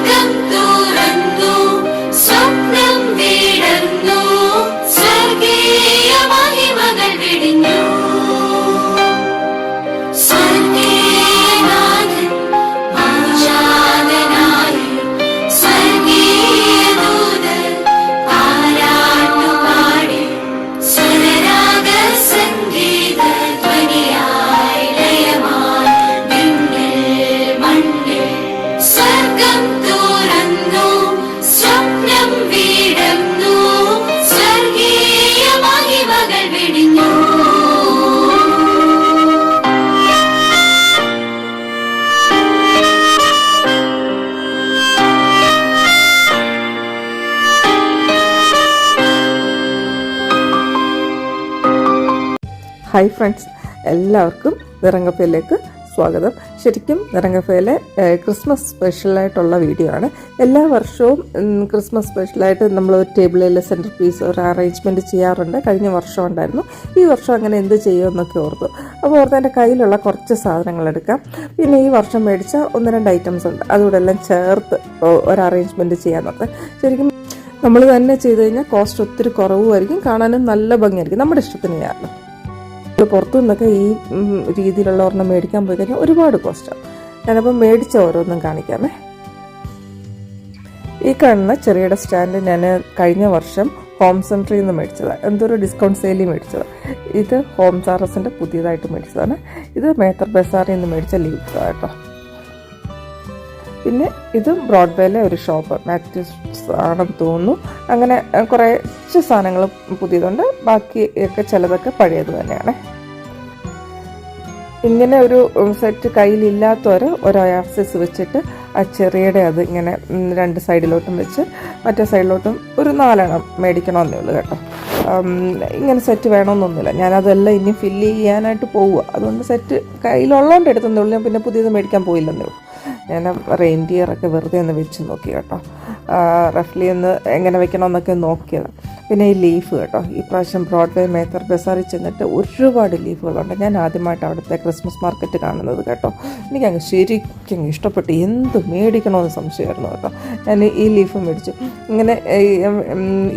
canto. Hi friends എല്ലാവർക്കും നിറങ്ങപ്പയിലേക്ക് സ്വാഗതം. ശരിക്കും നിറങ്ങപ്പയിലെ ക്രിസ്മസ് സ്പെഷ്യലായിട്ടുള്ള വീഡിയോ ആണ്. എല്ലാ വർഷവും ക്രിസ്മസ് സ്പെഷ്യലായിട്ട് നമ്മൾ ഒരു ടേബിളിൽ സെന്റർ പീസ് ഒരു അറേഞ്ച്മെന്റ് ചെയ്യാറുണ്ട്. കഴിഞ്ഞ വർഷം ഉണ്ടായിരുന്നു. ഈ വർഷം അങ്ങനെ എന്ത് ചെയ്യുമെന്നൊക്കെ ഓർത്തു. അപ്പോൾ ഓർത്ത് എന്റെ കയ്യിലുള്ള കുറച്ച് സാധനങ്ങൾ എടുക്കാം. പിന്നെ ഈ വർഷം മേടിച്ച ഒന്ന് രണ്ട് ഐറ്റംസ് ഉണ്ട്. അതുകൂടെ എല്ലാം ചേർത്ത് ഒരു അറേഞ്ച്മെന്റ് ചെയ്യാമെന്നൊക്കെ ശരിക്കും നമ്മൾ തന്നെ ചെയ്ത് കഴിഞ്ഞാൽ കോസ്റ്റ് ഒത്തിരി കുറവുമായിരിക്കും. കാണാനും നല്ല ഭംഗിയായിരിക്കും. നമ്മുടെ ഇഷ്ടത്തിന് നമ്മൾ പുറത്തു നിന്നൊക്കെ ഈ രീതിയിലുള്ള ഒരെണ്ണം മേടിക്കാൻ പോയി കഴിഞ്ഞാൽ ഒരുപാട് കോസ്റ്റാണ് ഞാനപ്പോൾ മേടിച്ച ഓരോന്നും കാണിക്കാമേ. ഈ കാണുന്ന ചെറിയുടെ സ്റ്റാൻഡ് ഞാൻ കഴിഞ്ഞ വർഷം ഹോം സെന്ററിൽ നിന്ന് മേടിച്ചതാണ് എന്തൊരു ഡിസ്കൗണ്ട് സെയിലിൽ മേടിച്ചതാണ് ഇത് ഹോം സാറസിന്റെ പുതിയതായിട്ട് മേടിച്ചതാണ്. ഇത് മേത്തർ ബസാറിൽ നിന്ന് മേടിച്ച ലീവ്സ് കേട്ടോ. പിന്നെ ഇത് ബ്രോഡ്വേയിലെ ഒരു ഷോപ്പ്. മാത്യൂസ് ആണെന്ന് തോന്നുന്നു. അങ്ങനെ കുറച്ച് സാധനങ്ങൾ പുതിയതുണ്ട്. ബാക്കി ഒക്കെ ചിലതൊക്കെ പഴയത് തന്നെയാണ്. ഇങ്ങനെ ഒരു സെറ്റ് കയ്യിലില്ലാത്തവർ ഒരു ആക്സസ് വെച്ചിട്ട് ആ ചെറിയുടെ അത് ഇങ്ങനെ രണ്ട് സൈഡിലോട്ടും വെച്ച് മറ്റേ സൈഡിലോട്ടും ഒരു നാലെണ്ണം മേടിക്കണമെന്നേ ഉള്ളൂ കേട്ടോ. ഇങ്ങനെ സെറ്റ് വേണമെന്നൊന്നുമില്ല. ഞാനതെല്ലാം ഇനി ഫില്ല് ചെയ്യാനായിട്ട് പോവുക. അതുകൊണ്ട് സെറ്റ് കയ്യിലുള്ളതുകൊണ്ട് എടുത്തതേ ഉള്ളൂ ഞാൻ പിന്നെ പുതിയത് മേടിക്കാൻ പോയില്ലെന്നേ ഉള്ളൂ. ഞാൻ റെയിൻഡിയർ ഒക്കെ വെറുതെ ഒന്ന് വെച്ച് നോക്കി കേട്ടോ. റഫ്ലി ഒന്ന് എങ്ങനെ വെക്കണമെന്നൊക്കെ നോക്കിയത്. പിന്നെ ഈ ലീഫ് കേട്ടോ ഈ പ്രാവശ്യം ബ്രോഡ്വേ മേത്തർ ബസാറിൽ ചെന്നിട്ട് ഒരുപാട് ലീഫുകളുണ്ട് ഞാൻ ആദ്യമായിട്ട് അവിടുത്തെ ക്രിസ്മസ് മാർക്കറ്റ് കാണുന്നത് കേട്ടോ. എനിക്ക് അങ്ങ് ശരിക്കും ഇഷ്ടപ്പെട്ടു. എന്ത് മേടിക്കണമെന്ന് സംശയമായിരുന്നു കേട്ടോ. ഞാൻ ഈ ലീഫ് മേടിച്ചു. ഇങ്ങനെ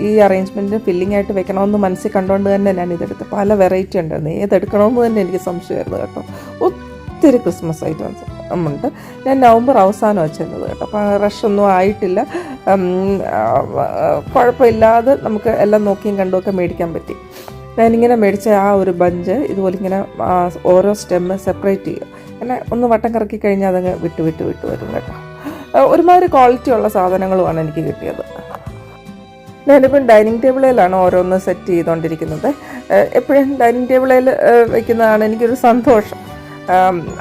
ഈ അറേഞ്ച്മെന്റ് ഫില്ലിംഗ് ആയിട്ട് വെക്കണമെന്ന് മനസ്സിൽ കണ്ടുകൊണ്ട് തന്നെ ഞാൻ ഇതെടുത്ത് പല വെറൈറ്റി ഉണ്ടായിരുന്നു ഏതെടുക്കണമെന്ന് തന്നെ എനിക്ക് സംശയമായിരുന്നു കേട്ടോ. ഒത്തിരി ക്രിസ്മസ് ഐറ്റംസ് ഉണ്ട്. ഞാൻ നവംബർ അവസാനം വെച്ചിരുന്നത് കേട്ടോ. അപ്പം റഷൊന്നും ആയിട്ടില്ല. കുഴപ്പമില്ലാതെ നമുക്ക് എല്ലാം നോക്കിയും കണ്ടുമൊക്കെ മേടിക്കാൻ പറ്റി. ഞാനിങ്ങനെ മേടിച്ച ആ ഒരു ബഞ്ച് ഇതുപോലെ ഇങ്ങനെ ഓരോ സ്റ്റെമ്മ് സെപ്പറേറ്റ് ചെയ്യുക. അങ്ങനെ ഒന്ന് വട്ടം കറക്കി കഴിഞ്ഞാൽ അതങ്ങ് വിട്ട് വിട്ട് വിട്ട് വരും കേട്ടോ. ഒരുമാതിരി ക്വാളിറ്റി ഉള്ള സാധനങ്ങളുമാണ് എനിക്ക് കിട്ടിയത്. ഞാനിപ്പം ഡൈനിങ് ടേബിളിലാണ് ഓരോന്ന് സെറ്റ് ചെയ്തുകൊണ്ടിരിക്കുന്നത് എപ്പോഴും ഡൈനിങ് ടേബിളിൽ വെക്കുന്നതാണ് എനിക്കൊരു സന്തോഷം.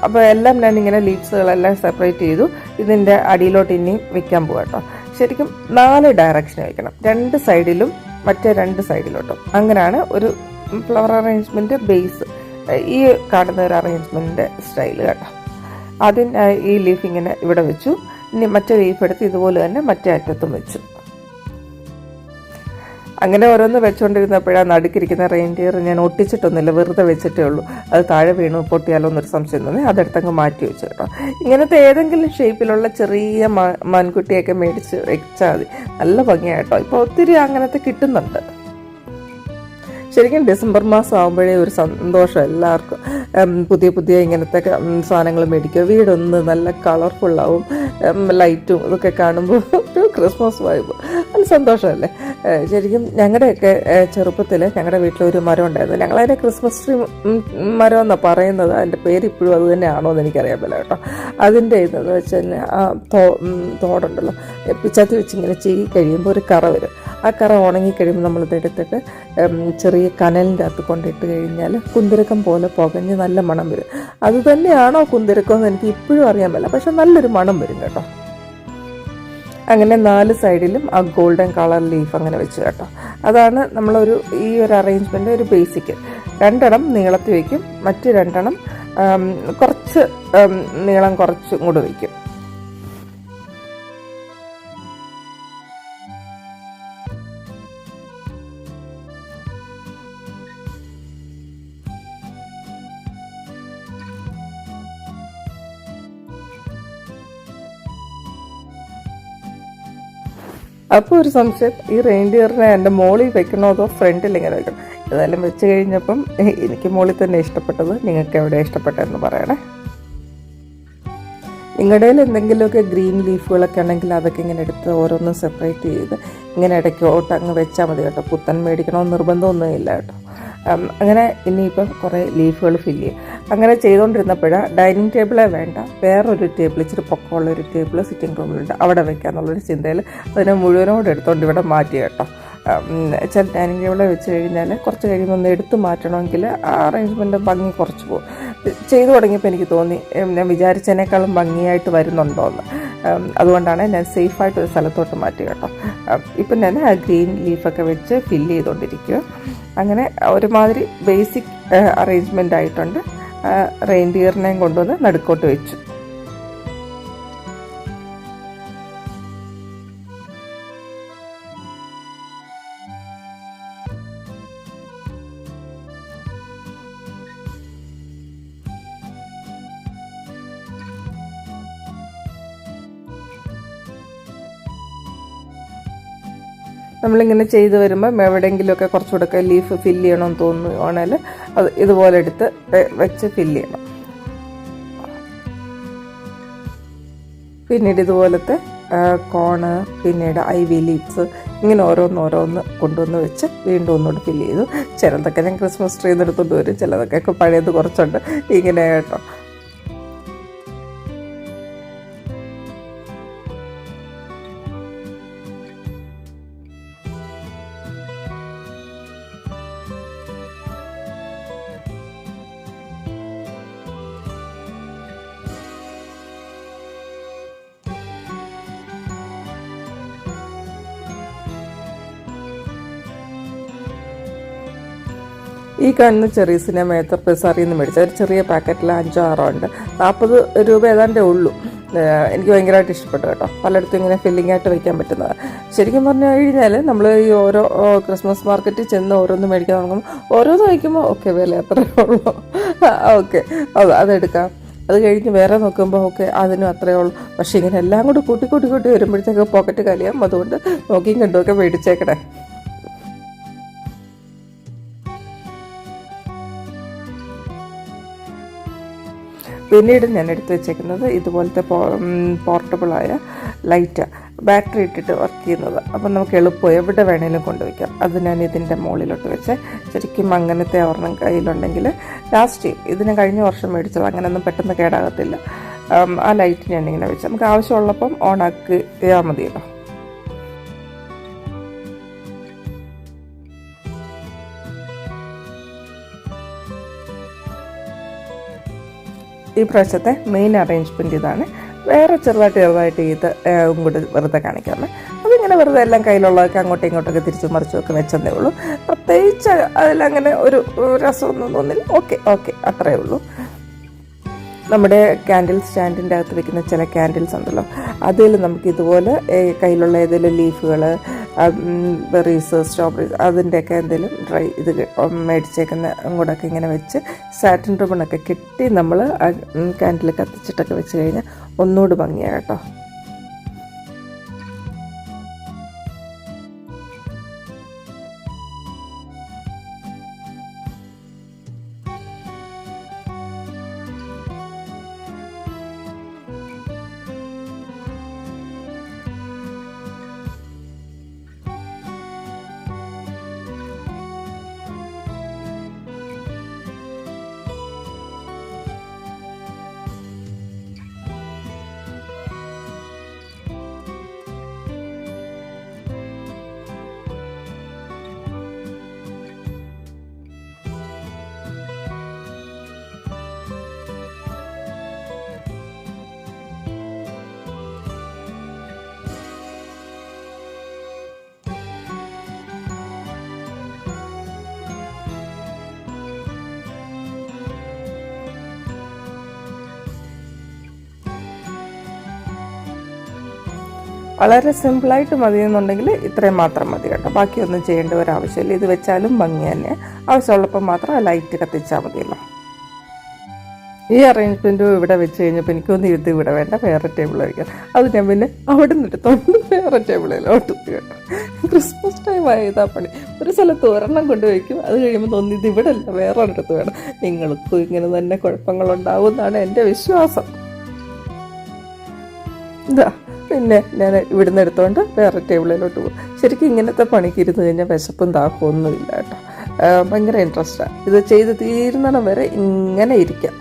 അപ്പോൾ എല്ലാം ഞാൻ ഇങ്ങനെ ലീവ്സുകളെല്ലാം സെപ്പറേറ്റ് ചെയ്തു. ഇതിന്റെ അടിയിലോട്ട് ഇനിയും വെക്കാൻ പോകാം കേട്ടോ ശരിക്കും നാല് ഡയറക്ഷൻ വയ്ക്കണം രണ്ട് സൈഡിലും മറ്റേ രണ്ട് സൈഡിലോട്ടും അങ്ങനെയാണ് ഒരു ഫ്ലവർ അറേഞ്ച്മെന്റ് ബേസ് ഈ കാണുന്ന ഒരു അറേഞ്ച്മെന്റിന്റെ സ്റ്റൈൽ കേട്ടോ. ആദ്യം ഈ ലീഫ് ഇങ്ങനെ ഇവിടെ വെച്ചു. ഇനി മറ്റേ ലീഫ് എടുത്ത് ഇതുപോലെ തന്നെ മറ്റേ അറ്റത്തും വെച്ചു. അങ്ങനെ ഓരോന്ന് വെച്ചുകൊണ്ടിരുന്നപ്പോഴാണ് നടുക്കിരിക്കുന്ന റെയിൻഡിയർ ഞാൻ ഒട്ടിച്ചിട്ടൊന്നുമില്ല വെറുതെ വെച്ചിട്ടേ ഉള്ളൂ. അത് താഴെ വീണു പൊട്ടിയാലോ എന്നൊരു സംശയം തോന്നി അതെടുത്തങ്ങ് മാറ്റി വെച്ചു കേട്ടോ. ഇങ്ങനത്തെ ഏതെങ്കിലും ഷേപ്പിലുള്ള ചെറിയ മാൻകുട്ടിയൊക്കെ മേടിച്ച് വെച്ചാൽ മതി. നല്ല ഭംഗിയായിട്ടോ ഇപ്പോൾ ഒത്തിരി അങ്ങനത്തെ കിട്ടുന്നുണ്ട്. ശരിക്കും ഡിസംബർ മാസം ആകുമ്പോഴേ ഒരു സന്തോഷം എല്ലാവർക്കും. പുതിയ പുതിയ ഇങ്ങനത്തെ സാധനങ്ങൾ മേടിക്കുക. വീടൊന്ന് നല്ല കളർഫുള്ളാവും ലൈറ്റും ഇതൊക്കെ കാണുമ്പോൾ ഒരു ക്രിസ്മസ് വൈബ് നല്ല സന്തോഷമല്ലേ ശരിക്കും ഞങ്ങളുടെയൊക്കെ ചെറുപ്പത്തിൽ ഞങ്ങളുടെ വീട്ടിൽ ഒരു മരം ഉണ്ടായിരുന്നു. ഞങ്ങളതിനെ ക്രിസ്മസ് ട്രീ മരം എന്നാണ് പറയുന്നത്. അതിന്റെ പേര് ഇപ്പോഴും അത് തന്നെയാണോ എന്ന് എനിക്കറിയാൻ കേട്ടോ. അതിന്റെ ഇതെന്ന് വെച്ചാൽ ആ തോ തോടുണ്ടല്ലോ. പിച്ചാത്തി വെച്ച് ഇങ്ങനെ ചെയ്യി കഴിയുമ്പോൾ ഒരു കറ വരും. ആ കറ ഉണങ്ങി കഴിയുമ്പോൾ നമ്മളിത് എടുത്തിട്ട് ചെറിയ കനലിന്റെ അകത്ത് കൊണ്ടിട്ട് കഴിഞ്ഞാൽ കുന്തിരക്കം പോലെ പുകഞ്ഞ് നല്ല മണം വരും. അത് തന്നെയാണോ കുന്തിരക്കം എന്ന് എനിക്ക് ഇപ്പോഴും അറിയാൻ പറ്റില്ല. പക്ഷെ നല്ലൊരു മണം വരും കേട്ടോ. അങ്ങനെ നാല് സൈഡിലും ആ ഗോൾഡൻ കളർ ലീഫ് അങ്ങനെ വെച്ച് കേട്ടോ. അതാണ് നമ്മളൊരു ഈ ഒരു അറേഞ്ച്മെന്റ് ഒരു ബേസിക് രണ്ടെണ്ണം നീളത്തിൽ വയ്ക്കും മറ്റ് രണ്ടെണ്ണം കുറച്ച് നീളം കുറച്ചും കൂടെ വയ്ക്കും അപ്പോൾ ഒരു സംശയം ഈ റെയിൻഡിയറിനെ എന്റെ മോളിൽ വെക്കണോ അതോ ഫ്രണ്ടിൽ ഇങ്ങനെ വെക്കണം? ഏതായാലും വെച്ച് കഴിഞ്ഞപ്പം എനിക്ക് മോളിൽ തന്നെ ഇഷ്ടപ്പെട്ടത് നിങ്ങൾക്ക് എവിടെ ഇഷ്ടപ്പെട്ടതെന്ന് പറയണേ. നിങ്ങളുടെ എന്തെങ്കിലുമൊക്കെ ഗ്രീൻ ലീഫുകളൊക്കെ ഉണ്ടെങ്കിൽ അതൊക്കെ ഇങ്ങനെ എടുത്ത് ഓരോന്നും സെപ്പറേറ്റ് ചെയ്ത് ഇങ്ങനെ ഇടയ്ക്കോട്ട് അങ്ങ് വെച്ചാൽ മതി കേട്ടോ. പുത്തൻ മേടിക്കണമെന്ന് നിർബന്ധമൊന്നും ഇല്ല കേട്ടോ. അങ്ങനെ ഇനിയിപ്പം കുറേ ലീഫുകൾ ഫില്ല് ചെയ്യും. അങ്ങനെ ചെയ്തുകൊണ്ടിരുന്നപ്പോഴാണ് ഡൈനിങ് ടേബിളേ വേണ്ട വേറൊരു ടേബിൾ ഇച്ചിരി പൊക്കമുള്ള ഒരു ടേബിൾ സിറ്റിംഗ് റൂമിലുണ്ട് അവിടെ വെക്കാന്നുള്ളൊരു ചിന്തയിൽ അതിനെ മുഴുവനോട് എടുത്തുകൊണ്ട് ഇവിടെ മാറ്റി കേട്ടോ. ചില ഡൈനിങ് ടേബിളെ വെച്ച് കഴിഞ്ഞാൽ കുറച്ച് കഴിയുമ്പോൾ ഒന്ന് എടുത്ത് മാറ്റണമെങ്കിൽ ആ അറേഞ്ച്മെന്റ് ഭംഗി കുറച്ച് പോകും. ചെയ്തു തുടങ്ങിയപ്പോൾ എനിക്ക് തോന്നി ഞാൻ വിചാരിച്ചതിനേക്കാളും ഭംഗിയായിട്ട് വരുന്നുണ്ടോ എന്ന്. അതുകൊണ്ടാണ് ഞാൻ സേഫായിട്ട് ഒരു സ്ഥലത്തോട്ട് മാറ്റി കേട്ടോ. ഇപ്പം ഞാൻ ആ ഗ്രീൻ ലീഫൊക്കെ വെച്ച് ഫില്ല് ചെയ്തുകൊണ്ടിരിക്കുക അങ്ങനെ ഒരുമാതിരി ബേസിക് അറേഞ്ച്മെന്റ് ആയിട്ടുണ്ട്. റെയിൻഡിയറിനെയും കൊണ്ടുവന്ന് നടുക്കോട്ട് വെച്ചു. നമ്മളിങ്ങനെ ചെയ്ത് വരുമ്പം എവിടെയെങ്കിലുമൊക്കെ കുറച്ചുകൂടെ ലീഫ് ഫില്ല് ചെയ്യണമെന്ന് തോന്നുകയാണെങ്കിൽ അത് ഇതുപോലെ എടുത്ത് വെച്ച് ഫില്ല് ചെയ്യണം. പിന്നീട് ഇതുപോലത്തെ കോണ് പിന്നീട് ഐ വി ലീവ്സ് ഇങ്ങനെ ഓരോന്ന് ഓരോന്ന് കൊണ്ടുവന്ന് വെച്ച് വീണ്ടും ഒന്നുകൂടി ഫില്ല് ചെയ്തു. ചിലതൊക്കെ ഞാൻ ക്രിസ്മസ് ട്രീ എടുത്തുകൊണ്ട് വരും ചിലതൊക്കെ പഴയത് കുറച്ചുണ്ട് ഇങ്ങനെ കേട്ടോ. ഈ കാണുന്ന ചെറീസിനെ മേത്തർ പെസാറിൽ നിന്ന് മേടിച്ച? ഒരു ചെറിയ പാക്കറ്റിൽ അഞ്ചോ ആറോ ഉണ്ട് നാൽപ്പത് രൂപ ഏതാണ്ടേ ഉള്ളൂ. എനിക്ക് ഭയങ്കരമായിട്ട് ഇഷ്ടപ്പെട്ടു കേട്ടോ. പലയിടത്തും ഇങ്ങനെ ഫില്ലിംഗ് ആയിട്ട് വെക്കാൻ പറ്റുന്നത്. ശരിക്കും പറഞ്ഞു കഴിഞ്ഞാൽ നമ്മൾ ഈ ഓരോ ക്രിസ്മസ് മാർക്കറ്റിൽ ചെന്ന് ഓരോന്ന് മേടിക്കാൻ തുടങ്ങുമ്പോൾ ഓരോന്ന് വയ്ക്കുമ്പോൾ ഓക്കെ വില അത്രയേ ഉള്ളൂ? ഓക്കെ. അത് അതെടുക്കാം അത് കഴിഞ്ഞ് വേറെ നോക്കുമ്പോൾ ഓക്കെ അതിനും അത്രയേ ഉള്ളൂ. പക്ഷേ ഇങ്ങനെ എല്ലാം കൂടി കൂട്ടി കൂട്ടി കൂട്ടി വരുമ്പോഴത്തേക്ക് പോക്കറ്റ് കലിയാം അതുകൊണ്ട് നോക്കിയും കണ്ടുമൊക്കെ മേടിച്ചേക്കണേ. പിന്നീട് ഞാൻ എടുത്തു വെച്ചേക്കുന്നത് ഇതുപോലത്തെ പോർട്ടബിളായ ലൈറ്റ് ബാറ്ററി ഇട്ടിട്ട് വർക്ക് ചെയ്യുന്നത്. അപ്പം നമുക്ക് എളുപ്പം എവിടെ വേണേലും കൊണ്ടുവയ്ക്കാം. അത് ഞാൻ ഇതിന്റെ മുകളിലോട്ട് വെച്ച് ശരിക്കും അങ്ങനത്തെ ഒരെണ്ണം കയ്യിലുണ്ടെങ്കിൽ ലാസ്റ്റ് ഇതിന് കഴിഞ്ഞ വർഷം മേടിച്ചത്. അങ്ങനെയൊന്നും പെട്ടെന്ന് കേടാകത്തില്ല. ആ ലൈറ്റ് ഞാൻ ഇങ്ങനെ വെച്ച്. നമുക്ക് ആവശ്യമുള്ളപ്പം ഓൺ ആക്കിയാൽ മതിയല്ലോ. ഈ പ്രാവശ്യത്തെ മെയിൻ അറേഞ്ച്മെന്റ് ഇതാണ്. വേറെ ചെറുതായിട്ട് ചെറുതായിട്ട് ഇത് കൂടി വെറുതെ കാണിക്കാറ് അതിങ്ങനെ വെറുതെ എല്ലാം കയ്യിലുള്ളതൊക്കെ അങ്ങോട്ടും ഇങ്ങോട്ടൊക്കെ തിരിച്ചു മറിച്ചും ഒക്കെ വെച്ചതേ ഉള്ളൂ. പ്രത്യേകിച്ച് അതിലങ്ങനെ ഒരു രസമൊന്നും തോന്നില്ല. ഓക്കെ ഓക്കെ അത്രയേ ഉള്ളൂ. നമ്മുടെ ക്യാൻഡിൽ സ്റ്റാൻഡിന്റെ അകത്ത് വെക്കുന്ന ചില ക്യാൻഡിൽസ് ഉണ്ടല്ലോ. അതിൽ നമുക്ക് ഇതുപോലെ കയ്യിലുള്ള ഏതെങ്കിലും ലീഫുകൾ ബെറീസ് സ്ട്രോബെറീസ് അതിന്റെയൊക്കെ എന്തെങ്കിലും ഡ്രൈ ഇത് മേടിച്ചേക്കുന്ന കൂടെയൊക്കെ ഇങ്ങനെ വെച്ച് സാറ്റിൻ റിബണൊക്കെ കെട്ടി നമ്മൾ കാൻഡിൽ കത്തിച്ചിട്ടൊക്കെ വെച്ച് കഴിഞ്ഞാൽ ഒന്നുകൂടി ഭംഗിയാണ് കേട്ടോ. വളരെ സിമ്പിളായിട്ട് മതി എന്നുണ്ടെങ്കിൽ ഇത്രയും മാത്രം മതി കേട്ടോ. ബാക്കിയൊന്നും ചെയ്യേണ്ട ഒരു ആവശ്യമില്ല ഇത് വെച്ചാലും ഭംഗി തന്നെ. ആവശ്യമുള്ളപ്പോൾ മാത്രം ലൈറ്റ് കത്തിച്ചാൽ മതിയല്ലോ. ഈ അറേഞ്ച്മെന്റും ഇവിടെ വെച്ച് കഴിഞ്ഞപ്പോൾ എനിക്കൊന്നും ഇത് ഇവിടെ വേണ്ട. വേറെ ടേബിൾ വയ്ക്കാം അത് ഞാൻ പിന്നെ അവിടെ നിന്ന് എടുത്തോണ്ട് വേറെ ടേബിളിലോട്ട് കേട്ടോ. ക്രിസ്മസ് ടൈം ആയതാ പണി. ഒരു സ്ഥലത്ത് ഒരെണ്ണം കൊണ്ട് വയ്ക്കും അത് കഴിയുമ്പോൾ തോന്നി ഇത് ഇവിടെ അല്ല വേറെ ഒരിടത്ത് വേണം. നിങ്ങൾക്കും ഇങ്ങനെ തന്നെ കുഴപ്പങ്ങളുണ്ടാവും എന്നാണ് എന്റെ വിശ്വാസം. ഇതാ. പിന്നെ ഞാൻ ഇവിടുന്ന് എടുത്തുകൊണ്ട് വേറെ ടേബിളിലോട്ട് പോകും. ശരിക്കും ഇങ്ങനത്തെ പണിക്ക് ഇരുന്ന് കഴിഞ്ഞാൽ വിശപ്പും ദാഹവും ഒന്നുമില്ല കേട്ടോ. ഭയങ്കര ഇൻട്രസ്റ്റാണ് ഇത് ചെയ്ത് തീരുന്നിടം വരെ ഇങ്ങനെ ഇരിക്കാം.